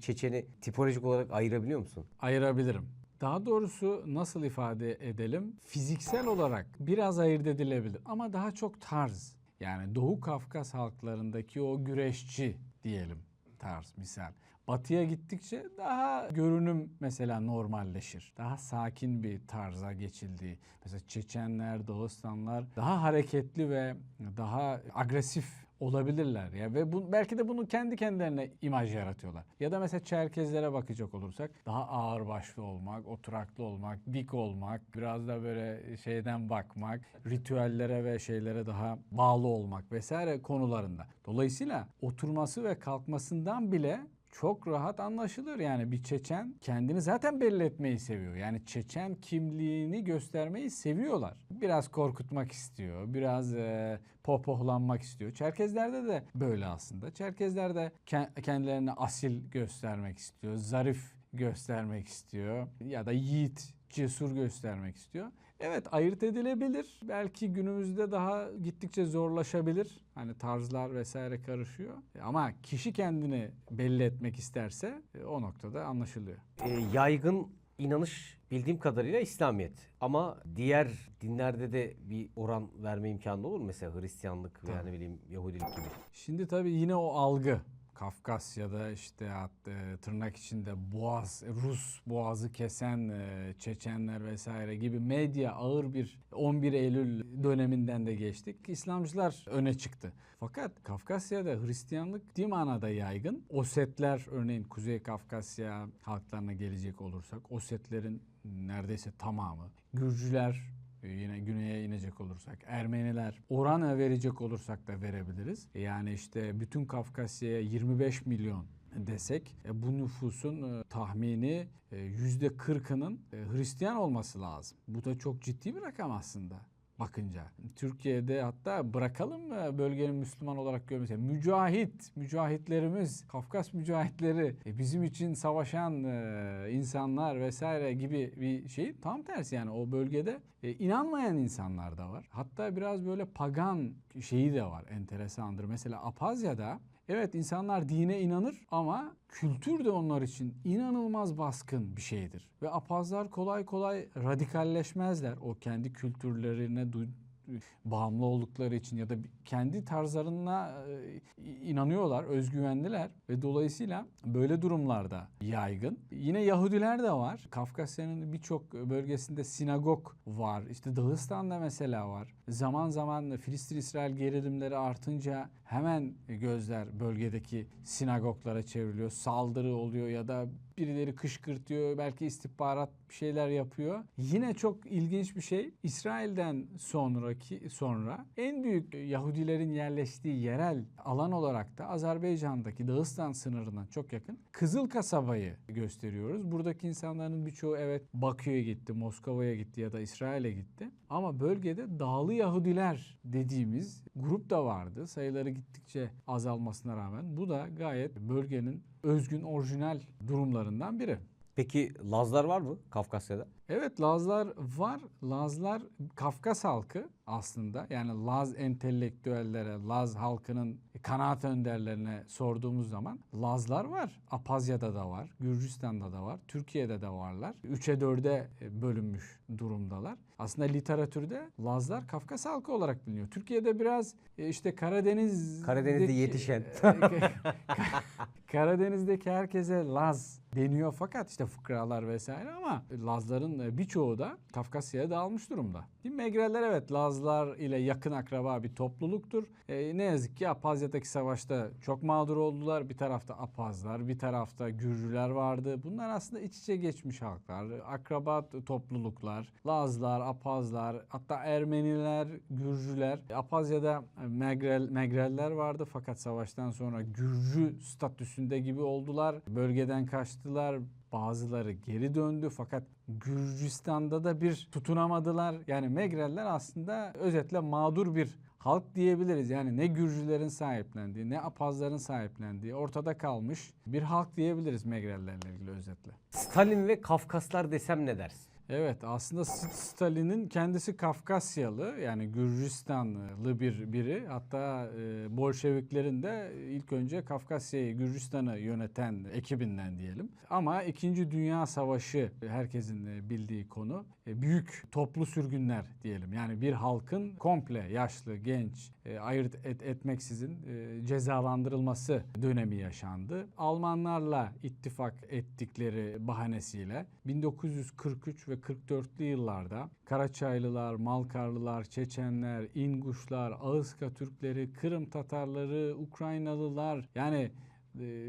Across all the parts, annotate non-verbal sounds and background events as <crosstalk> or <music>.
Çeçeni tipolojik olarak ayırabiliyor musun? ayırabilirim. Daha doğrusu nasıl ifade edelim? Fiziksel olarak biraz ayırt edilebilir ama daha çok tarz. Yani Doğu Kafkas halklarındaki o güreşçi diyelim tarz misal. Batıya gittikçe daha görünüm mesela normalleşir. Daha sakin bir tarza geçildiği. Mesela Çeçenler, Dağıstanlar daha hareketli ve daha agresif olabilirler ya ve bu, belki de bunu kendi kendilerine imaj yaratıyorlar. Ya da mesela Çerkezlere bakacak olursak daha ağır başlı olmak, oturaklı olmak, dik olmak, biraz da böyle şeyden bakmak, ritüellere ve şeylere daha bağlı olmak vesaire konularında. Dolayısıyla oturması ve kalkmasından bile çok rahat anlaşılır yani bir Çeçen kendini zaten belli etmeyi seviyor. Yani Çeçen kimliğini göstermeyi seviyorlar. Biraz korkutmak istiyor, biraz e, pohpohlanmak istiyor. Çerkezlerde de böyle aslında. Çerkezler de ke- kendilerini asil göstermek istiyor, zarif göstermek istiyor ya da yiğit, cesur göstermek istiyor. Evet ayırt edilebilir. Belki günümüzde daha gittikçe zorlaşabilir. Hani tarzlar vesaire karışıyor. Ama kişi kendini belli etmek isterse e, o noktada anlaşılıyor. E, yaygın inanış bildiğim kadarıyla İslamiyet. Ama diğer dinlerde de bir oran verme imkanı olur mu? Mesela Hristiyanlık veya ne bileyim Yahudilik gibi. Şimdi tabii yine o algı Kafkasya'da işte e, tırnak içinde boğaz, Rus boğazı kesen e, Çeçenler vesaire gibi medya ağır bir 11 Eylül döneminden de geçtik. İslamcılar öne çıktı. Fakat Kafkasya'da Hristiyanlık ciddi manada yaygın. Osetler örneğin Kuzey Kafkasya halklarına gelecek olursak Osetlerin neredeyse tamamı. Gürcüler Yine güneye inecek olursak, Ermeniler oran verecek olursak da verebiliriz. Yani işte bütün Kafkasya'ya 25 milyon desek e, bu nüfusun e, tahmini e, yüzde 40'ının Hristiyan olması lazım. Bu da çok ciddi bir rakam aslında bakınca. Türkiye'de hatta bırakalım mı bölgenin Müslüman olarak görmesi. Mücahit, mücahitlerimiz, Kafkas mücahitleri e, bizim için savaşan e, insanlar vesaire gibi bir şey tam tersi yani o bölgede e, inanmayan insanlar da var. Hatta biraz böyle pagan şeyi de var enteresandır. Mesela Apazya'da Evet insanlar dine inanır ama kültür de onlar için inanılmaz baskın bir şeydir. Ve apazlar kolay kolay radikalleşmezler. O kendi kültürlerine bağımlı oldukları için ya da kendi tarzlarına e, inanıyorlar, özgüvenliler ve dolayısıyla böyle durumlarda yaygın. Yine Yahudiler de var. Kafkasya'nın birçok bölgesinde sinagog var. İşte Dağıstan'da mesela var. Zaman zaman Filistin-İsrail gerilimleri artınca hemen gözler bölgedeki sinagoglara çevriliyor. Saldırı oluyor ya da birileri kışkırtıyor, belki istihbarat bir şeyler yapıyor. Yine çok ilginç bir şey. İsrail'den sonraki sonra en büyük Yahudilerin yerleştiği yerel alan olarak da Azerbaycan'daki Dağıstan sınırından çok yakın Kızıl Kasaba'yı gösteriyoruz. Buradaki insanların birçoğu evet Bakü'ye gitti, Moskova'ya gitti ya da İsrail'e gitti. Ama bölgede Dağlı Yahudiler dediğimiz grup da vardı. Sayıları gittikçe azalmasına rağmen bu da gayet bölgenin özgün orijinal durumlarından biri. Peki Lazlar var mı Kafkasya'da? Evet Lazlar var. Lazlar Kafkas halkı aslında. Yani Laz entelektüellere, Laz halkının kanaat önderlerine sorduğumuz zaman Lazlar var. Apazya'da da var, Gürcistan'da da var, Türkiye'de de varlar. 3'e 4'e bölünmüş durumdalar. Aslında literatürde Lazlar Kafkas halkı olarak biliniyor. Türkiye'de biraz e, işte Karadeniz Karadeniz'de yetişen. <laughs> Karadeniz'deki herkese Laz deniyor fakat işte fıkralar vesaire ama Lazların birçoğu da Kafkasya'ya dağılmış durumda. Şimdi Megreller evet Lazlar ile yakın akraba bir topluluktur. E, ne yazık ki Apazya'daki savaşta çok mağdur oldular. Bir tarafta Apazlar, bir tarafta Gürcüler vardı. Bunlar aslında iç içe geçmiş halklar. Akraba topluluklar, Lazlar, Apazlar, hatta Ermeniler, Gürcüler. Apazya'da Megrel, Megreller vardı fakat savaştan sonra Gürcü statüsünde gibi oldular. Bölgeden kaçtılar. Bazıları geri döndü fakat Gürcistan'da da bir tutunamadılar. Yani Megreller aslında özetle mağdur bir halk diyebiliriz. Yani ne Gürcülerin sahiplendiği ne Apazların sahiplendiği ortada kalmış bir halk diyebiliriz Megrellerle ilgili özetle. Stalin ve Kafkaslar desem ne dersin? Evet aslında Stalin'in kendisi Kafkasyalı yani Gürcistanlı bir biri. Hatta e, Bolşeviklerin de ilk önce Kafkasya'yı Gürcistan'ı yöneten ekibinden diyelim. Ama 2. Dünya Savaşı herkesin e, bildiği konu. E, büyük toplu sürgünler diyelim. Yani bir halkın komple yaşlı, genç, e, ayırt et, etmeksizin e, cezalandırılması dönemi yaşandı. Almanlarla ittifak ettikleri bahanesiyle 1943 ve 44'lü yıllarda Karaçaylılar, Malkarlılar, Çeçenler, İnguşlar, Ağızka Türkleri, Kırım Tatarları, Ukraynalılar yani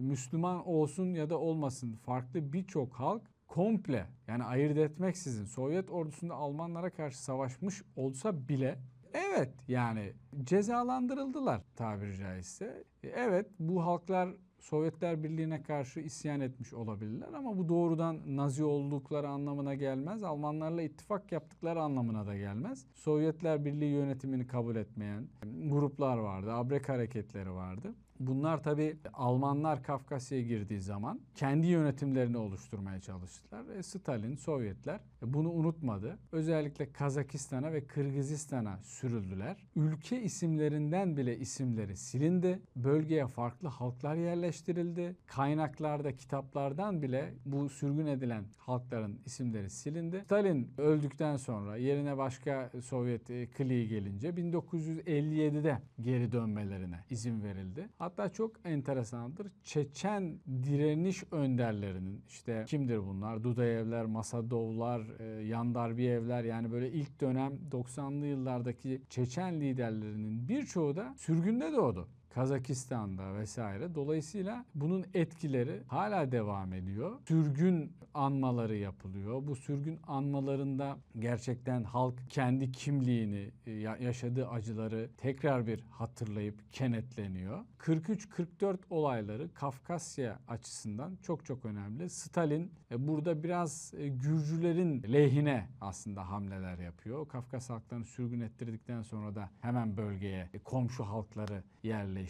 Müslüman olsun ya da olmasın farklı birçok halk komple yani ayırt etmeksizin Sovyet ordusunda Almanlara karşı savaşmış olsa bile evet yani cezalandırıldılar tabiri caizse. E, Evet bu halklar Sovyetler Birliği'ne karşı isyan etmiş olabilirler ama bu doğrudan Nazi oldukları anlamına gelmez. Almanlarla ittifak yaptıkları anlamına da gelmez. Sovyetler Birliği yönetimini kabul etmeyen gruplar vardı, abrek hareketleri vardı. Bunlar tabi Almanlar Kafkasya'ya girdiği zaman kendi yönetimlerini oluşturmaya çalıştılar. E, Stalin, Sovyetler e, bunu unutmadı. Özellikle Kazakistan'a ve Kırgızistan'a sürüldüler. Ülke isimlerinden bile isimleri silindi. Bölgeye farklı halklar yerleştirildi. Kaynaklarda, kitaplardan bile bu sürgün edilen halkların isimleri silindi. Stalin öldükten sonra yerine başka Sovyet e, kliği gelince 1957'de geri dönmelerine izin verildi. Hatta çok enteresandır. Çeçen direniş önderlerinin işte kimdir bunlar? Dudayevler, Masadovlar, e, Yandarbiyevler yani böyle ilk dönem 90'lı yıllardaki Çeçen liderlerinin birçoğu da sürgünde doğdu. Kazakistan'da vesaire. Dolayısıyla bunun etkileri hala devam ediyor. Sürgün anmaları yapılıyor. Bu sürgün anmalarında gerçekten halk kendi kimliğini, e, ya- yaşadığı acıları tekrar bir hatırlayıp kenetleniyor. 43-44 olayları Kafkasya açısından çok çok önemli. Stalin e, burada biraz e, Gürcülerin lehine aslında hamleler yapıyor. Kafkas halklarını sürgün ettirdikten sonra da hemen bölgeye komşu halkları yerleştiriyor.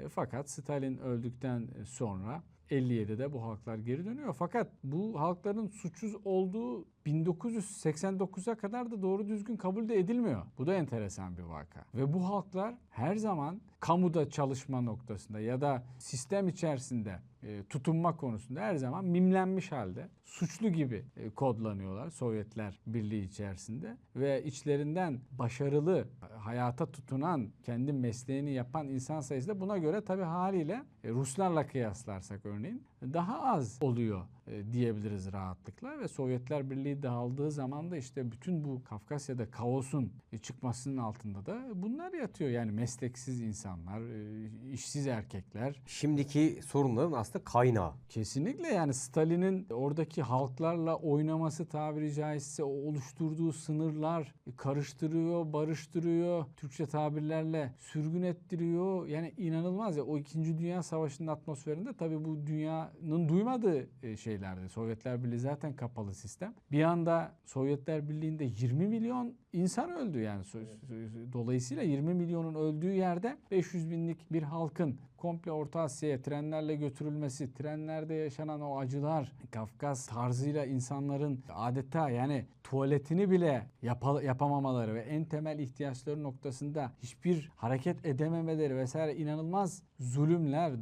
E, Fakat Stalin öldükten sonra 57'de bu halklar geri dönüyor. Fakat bu halkların suçsuz olduğu 1989'a kadar da doğru düzgün kabul de edilmiyor. Bu da enteresan bir vaka. Ve bu halklar her zaman kamuda çalışma noktasında ya da sistem içerisinde e, tutunma konusunda her zaman mimlenmiş halde suçlu gibi e, kodlanıyorlar Sovyetler Birliği içerisinde ve içlerinden başarılı hayata tutunan kendi mesleğini yapan insan sayısı da buna göre tabii haliyle e, Ruslarla kıyaslarsak örneğin daha az oluyor e, diyebiliriz rahatlıkla ve Sovyetler Birliği dağıldığı zaman da işte bütün bu Kafkasya'da kaosun e, çıkmasının altında da bunlar yatıyor. Yani mesleksiz insanlar, e, işsiz erkekler, Şimdiki sorunların aslında kaynağı. Kesinlikle yani Stalin'in oradaki halklarla oynaması tabiri caizse oluşturduğu sınırlar karıştırıyor, barıştırıyor. Türkçe tabirlerle sürgün ettiriyor. Yani inanılmaz ya o 2. Dünya Savaşı'nın atmosferinde tabii bu dünyanın duymadığı e, şeylerdi. Sovyetler Birliği zaten kapalı sistem. Bir anda Sovyetler Birliği'nde 20 milyon insan öldü yani. So- Dolayısıyla 20 milyonun öldüğü yerde 500 binlik bir halkın komple Orta Asya'ya trenlerle götürülmesi, trenlerde yaşanan o acılar, Kafkas tarzıyla insanların adeta yani tuvaletini bile yapa- yapamamaları ve en temel ihtiyaçları noktasında hiçbir hareket edememeleri vesaire inanılmaz zulümler,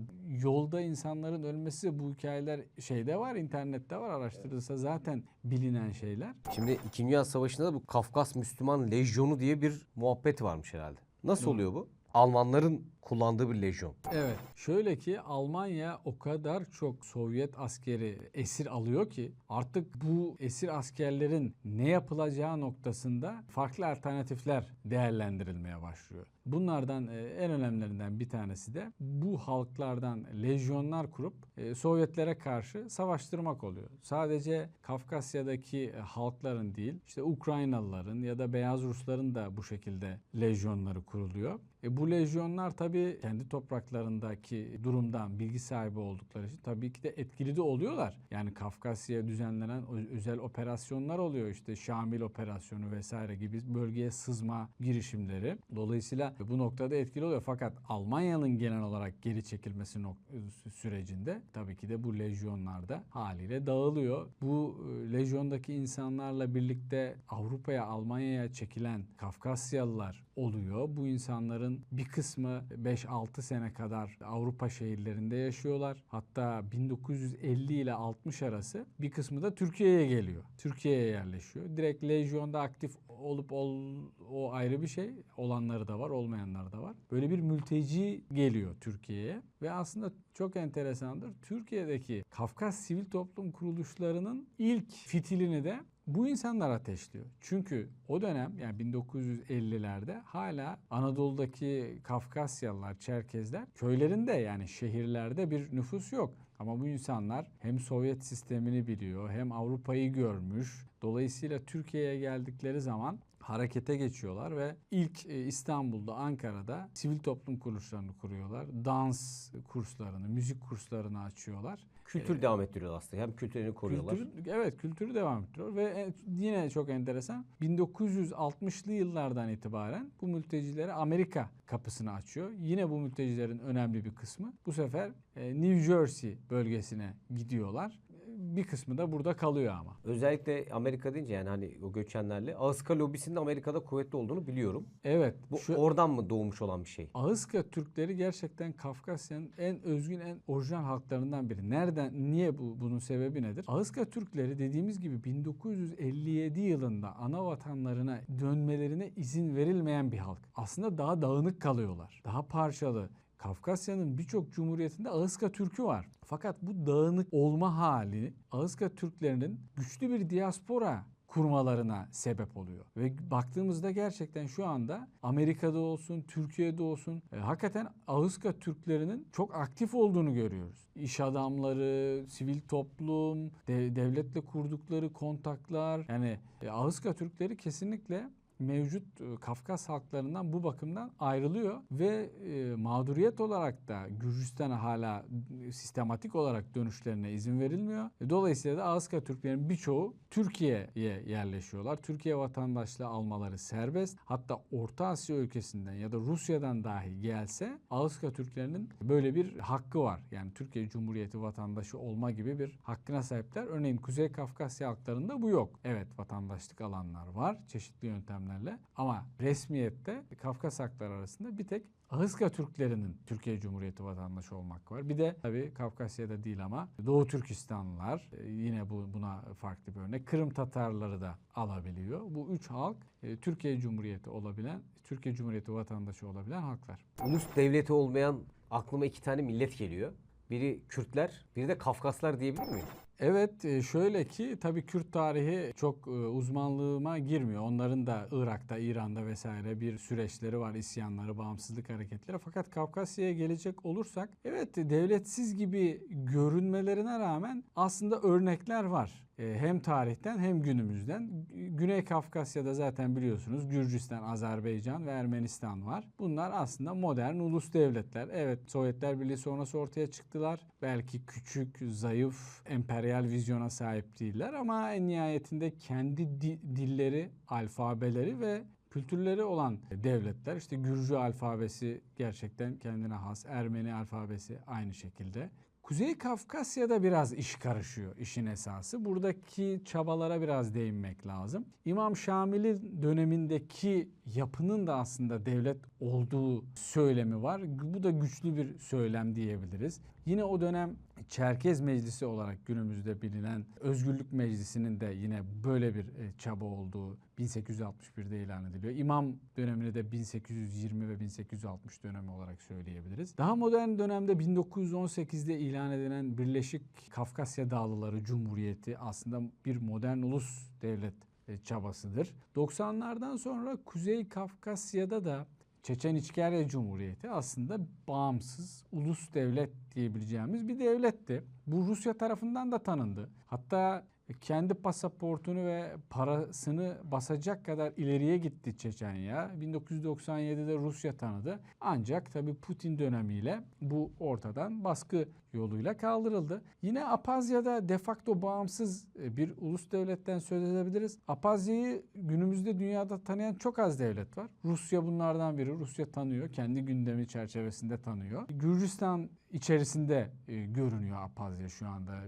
yolda insanların ölmesi bu hikayeler şeyde var, internette var araştırılsa zaten bilinen şeyler. Şimdi 2. Dünya Savaşı'nda da bu Kafkas Müslüman Lejyonu diye bir muhabbet varmış herhalde. Nasıl oluyor bu? Almanların kullandığı bir lejyon. Evet. Şöyle ki Almanya o kadar çok Sovyet askeri esir alıyor ki artık bu esir askerlerin ne yapılacağı noktasında farklı alternatifler değerlendirilmeye başlıyor. Bunlardan e, en önemlilerinden bir tanesi de bu halklardan lejyonlar kurup e, Sovyetlere karşı savaştırmak oluyor. Sadece Kafkasya'daki halkların değil, işte Ukraynalıların ya da Beyaz Rusların da bu şekilde lejyonları kuruluyor. E, bu lejyonlar tabii tabii kendi topraklarındaki durumdan bilgi sahibi oldukları için tabii ki de etkili de oluyorlar. Yani Kafkasya'ya düzenlenen özel operasyonlar oluyor. İşte Şamil operasyonu vesaire gibi bölgeye sızma girişimleri. Dolayısıyla bu noktada etkili oluyor. Fakat Almanya'nın genel olarak geri çekilmesi nok- sürecinde tabii ki de bu lejyonlarda haliyle dağılıyor. Bu e, lejyondaki insanlarla birlikte Avrupa'ya, Almanya'ya çekilen Kafkasyalılar oluyor. Bu insanların bir kısmı 5-6 sene kadar Avrupa şehirlerinde yaşıyorlar. Hatta 1950 ile 60 arası bir kısmı da Türkiye'ye geliyor. Türkiye'ye yerleşiyor. Direkt lejyonda aktif olup ol, o ayrı bir şey. Olanları da var, olmayanları da var. Böyle bir mülteci geliyor Türkiye'ye ve aslında çok enteresandır. Türkiye'deki Kafkas sivil toplum kuruluşlarının ilk fitilini de bu insanlar ateşliyor. Çünkü o dönem yani 1950'lerde hala Anadolu'daki Kafkasyalılar, Çerkezler köylerinde yani şehirlerde bir nüfus yok. Ama bu insanlar hem Sovyet sistemini biliyor hem Avrupa'yı görmüş. Dolayısıyla Türkiye'ye geldikleri zaman harekete geçiyorlar ve ilk e, İstanbul'da, Ankara'da sivil toplum kuruluşlarını kuruyorlar. Dans kurslarını, müzik kurslarını açıyorlar. Kültür devam ettiriyorlar aslında. Hem kültürlerini koruyorlar. Kültürü- evet kültürü devam ettiriyor ve en- yine çok enteresan 1960'lı yıllardan itibaren bu mültecilere Amerika kapısını açıyor. Yine bu mültecilerin önemli bir kısmı bu sefer e, New Jersey bölgesine gidiyorlar. Bir kısmı da burada kalıyor ama. Özellikle Amerika deyince yani hani o göçenlerle Ağızka lobisinin Amerika'da kuvvetli olduğunu biliyorum. Evet. Bu şu- oradan mı doğmuş olan bir şey? Ağızka Türkleri gerçekten Kafkasya'nın en özgün, en orijinal halklarından biri. Nereden, niye bu bunun sebebi nedir? Ağızka Türkleri dediğimiz gibi 1957 yılında ana vatanlarına dönmelerine izin verilmeyen bir halk. Aslında daha dağınık kalıyorlar. Daha parçalı. Kafkasya'nın birçok cumhuriyetinde Ağızka Türk'ü var. Fakat bu dağınık olma hali Ağızka Türklerinin güçlü bir diaspora kurmalarına sebep oluyor. Ve baktığımızda gerçekten şu anda Amerika'da olsun, Türkiye'de olsun e, hakikaten Ağızka Türklerinin çok aktif olduğunu görüyoruz. İş adamları, sivil toplum, de- devletle kurdukları kontaklar yani e, Ağızka Türkleri kesinlikle mevcut e, Kafkas halklarından bu bakımdan ayrılıyor ve e, mağduriyet olarak da Gürcistan'a hala e, sistematik olarak dönüşlerine izin verilmiyor. E, Dolayısıyla da Ağızka Türklerin birçoğu Türkiye'ye yerleşiyorlar. Türkiye vatandaşlığı almaları serbest. Hatta Orta Asya ülkesinden ya da Rusya'dan dahi gelse Ağızka Türklerinin böyle bir hakkı var. Yani Türkiye Cumhuriyeti vatandaşı olma gibi bir hakkına sahipler. Örneğin Kuzey Kafkasya halklarında bu yok. Evet vatandaşlık alanlar var çeşitli yöntemlerle ama resmiyette Kafkas halkları arasında bir tek Ahıska Türklerinin Türkiye Cumhuriyeti vatandaşı olmak var. Bir de tabii Kafkasya'da değil ama Doğu Türkistanlılar e, yine bu buna farklı bir örnek. Kırım Tatarları da alabiliyor. Bu üç halk e, Türkiye Cumhuriyeti olabilen, Türkiye Cumhuriyeti vatandaşı olabilen halklar. Ulus devleti olmayan aklıma iki tane millet geliyor. Biri Kürtler, biri de Kafkaslar diyebilir miyim? Evet e, şöyle ki tabii Kürt tarihi çok e, uzmanlığıma girmiyor. Onların da Irak'ta, İran'da vesaire bir süreçleri var. isyanları, bağımsızlık hareketleri. Fakat Kafkasya'ya gelecek olursak evet devletsiz gibi görünmelerine rağmen aslında örnekler var. E, Hem tarihten hem günümüzden. Güney Kafkasya'da zaten biliyorsunuz Gürcistan, Azerbaycan ve Ermenistan var. Bunlar aslında modern ulus devletler. Evet Sovyetler Birliği sonrası ortaya çıktılar. Belki küçük, zayıf, emperyal vizyona sahip değiller ama en nihayetinde kendi di- dilleri, alfabeleri ve kültürleri olan devletler. İşte Gürcü alfabesi gerçekten kendine has. Ermeni alfabesi aynı şekilde. Kuzey Kafkasya'da biraz iş karışıyor işin esası. Buradaki çabalara biraz değinmek lazım. İmam Şamil'in dönemindeki yapının da aslında devlet olduğu söylemi var. Bu da güçlü bir söylem diyebiliriz. Yine o dönem Çerkez Meclisi olarak günümüzde bilinen Özgürlük Meclisi'nin de yine böyle bir e, çaba olduğu 1861'de ilan ediliyor. İmam dönemini de 1820 ve 1860 dönemi olarak söyleyebiliriz. Daha modern dönemde 1918'de ilan edilen Birleşik Kafkasya Dağlıları Cumhuriyeti aslında bir modern ulus devlet e, çabasıdır. 90'lardan sonra Kuzey Kafkasya'da da Çeçen İçkerya Cumhuriyeti aslında bağımsız ulus devlet diyebileceğimiz bir devletti. Bu Rusya tarafından da tanındı. Hatta kendi pasaportunu ve parasını basacak kadar ileriye gitti Çeçenya. 1997'de Rusya tanıdı. Ancak tabii Putin dönemiyle bu ortadan baskı yoluyla kaldırıldı. Yine Apazya'da de facto bağımsız e, bir ulus devletten söz edebiliriz. Apazya'yı günümüzde dünyada tanıyan çok az devlet var. Rusya bunlardan biri. Rusya tanıyor. Kendi gündemi çerçevesinde tanıyor. Gürcistan içerisinde e, görünüyor Apazya şu anda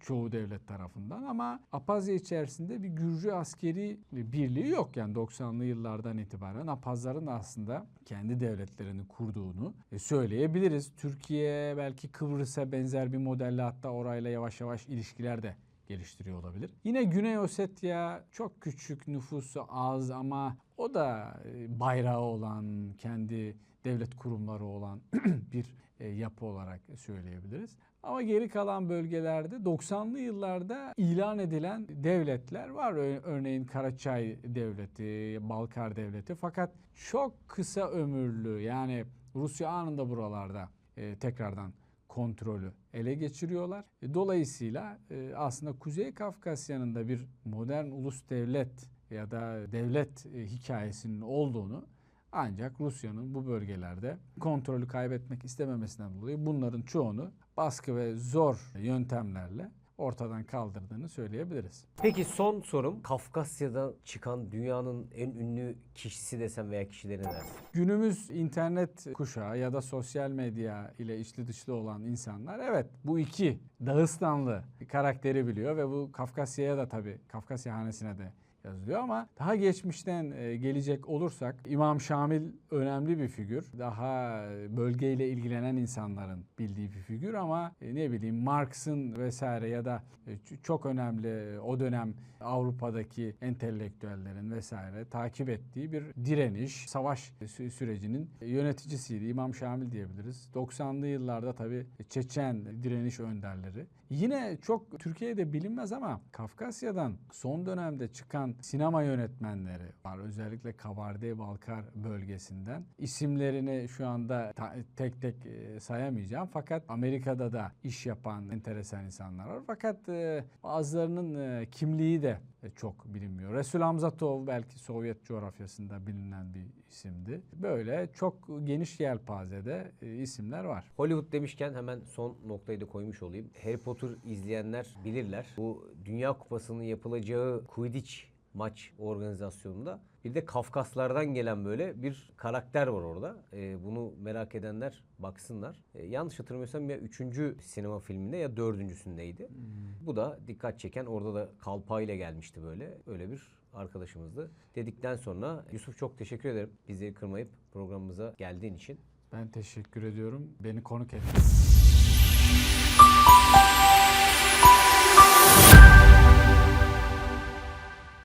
çoğu devlet tarafından ama Apazya içerisinde bir Gürcü askeri birliği yok yani 90'lı yıllardan itibaren Apazların aslında kendi devletlerini kurduğunu e, söyleyebiliriz. Türkiye belki Kıbrıs'a benzer bir modelle hatta orayla yavaş yavaş ilişkiler de geliştiriyor olabilir. Yine Güney Ossetya çok küçük nüfusu az ama o da e, bayrağı olan kendi devlet kurumları olan <clears throat> bir e, yapı olarak söyleyebiliriz. Ama geri kalan bölgelerde 90'lı yıllarda ilan edilen devletler var. Örneğin Karaçay Devleti, Balkar Devleti. Fakat çok kısa ömürlü yani Rusya anında buralarda e, tekrardan kontrolü ele geçiriyorlar. E, Dolayısıyla aslında Kuzey Kafkasya'nın da bir modern ulus devlet ya da devlet hikayesinin olduğunu ancak Rusya'nın bu bölgelerde kontrolü kaybetmek istememesinden dolayı bunların çoğunu baskı ve zor yöntemlerle ortadan kaldırdığını söyleyebiliriz. Peki son sorum Kafkasya'da çıkan dünyanın en ünlü kişisi desem veya kişileri dersin? Günümüz internet kuşağı ya da sosyal medya ile içli dışlı olan insanlar evet bu iki Dağıstanlı karakteri biliyor ve bu Kafkasya'ya da tabii Kafkasya hanesine de yazılıyor ama daha geçmişten e, gelecek olursak İmam Şamil önemli bir figür. Daha bölgeyle ilgilenen insanların bildiği bir figür ama e, ne bileyim Marx'ın vesaire ya da e, çok önemli e, o dönem Avrupa'daki entelektüellerin vesaire takip ettiği bir direniş, savaş sü- sürecinin yöneticisiydi. İmam Şamil diyebiliriz. 90'lı yıllarda tabii Çeçen direniş önderleri. Yine çok Türkiye'de bilinmez ama Kafkasya'dan son dönemde çıkan sinema yönetmenleri var. Özellikle Kabarda-Balkar bölgesinden. İsimlerini şu anda tek tek e, sayamayacağım. Fakat Amerika'da da iş yapan enteresan insanlar var. Fakat e, bazılarının e, kimliği de çok bilinmiyor. Resul Hamzatov belki Sovyet coğrafyasında bilinen bir isimdi. Böyle çok geniş yelpazede isimler var. Hollywood demişken hemen son noktayı da koymuş olayım. Harry Potter izleyenler bilirler. Bu Dünya Kupası'nın yapılacağı Quidditch maç organizasyonunda bir de Kafkaslardan gelen böyle bir karakter var orada. Ee, bunu merak edenler baksınlar. Ee, yanlış hatırlamıyorsam ya üçüncü sinema filminde ya dördüncüsündeydi. Bu da dikkat çeken orada da kalpağıyla gelmişti böyle. Öyle bir arkadaşımızdı. Dedikten sonra Yusuf çok teşekkür ederim. Bizi kırmayıp programımıza geldiğin için. Ben teşekkür ediyorum. Beni konuk ettiniz.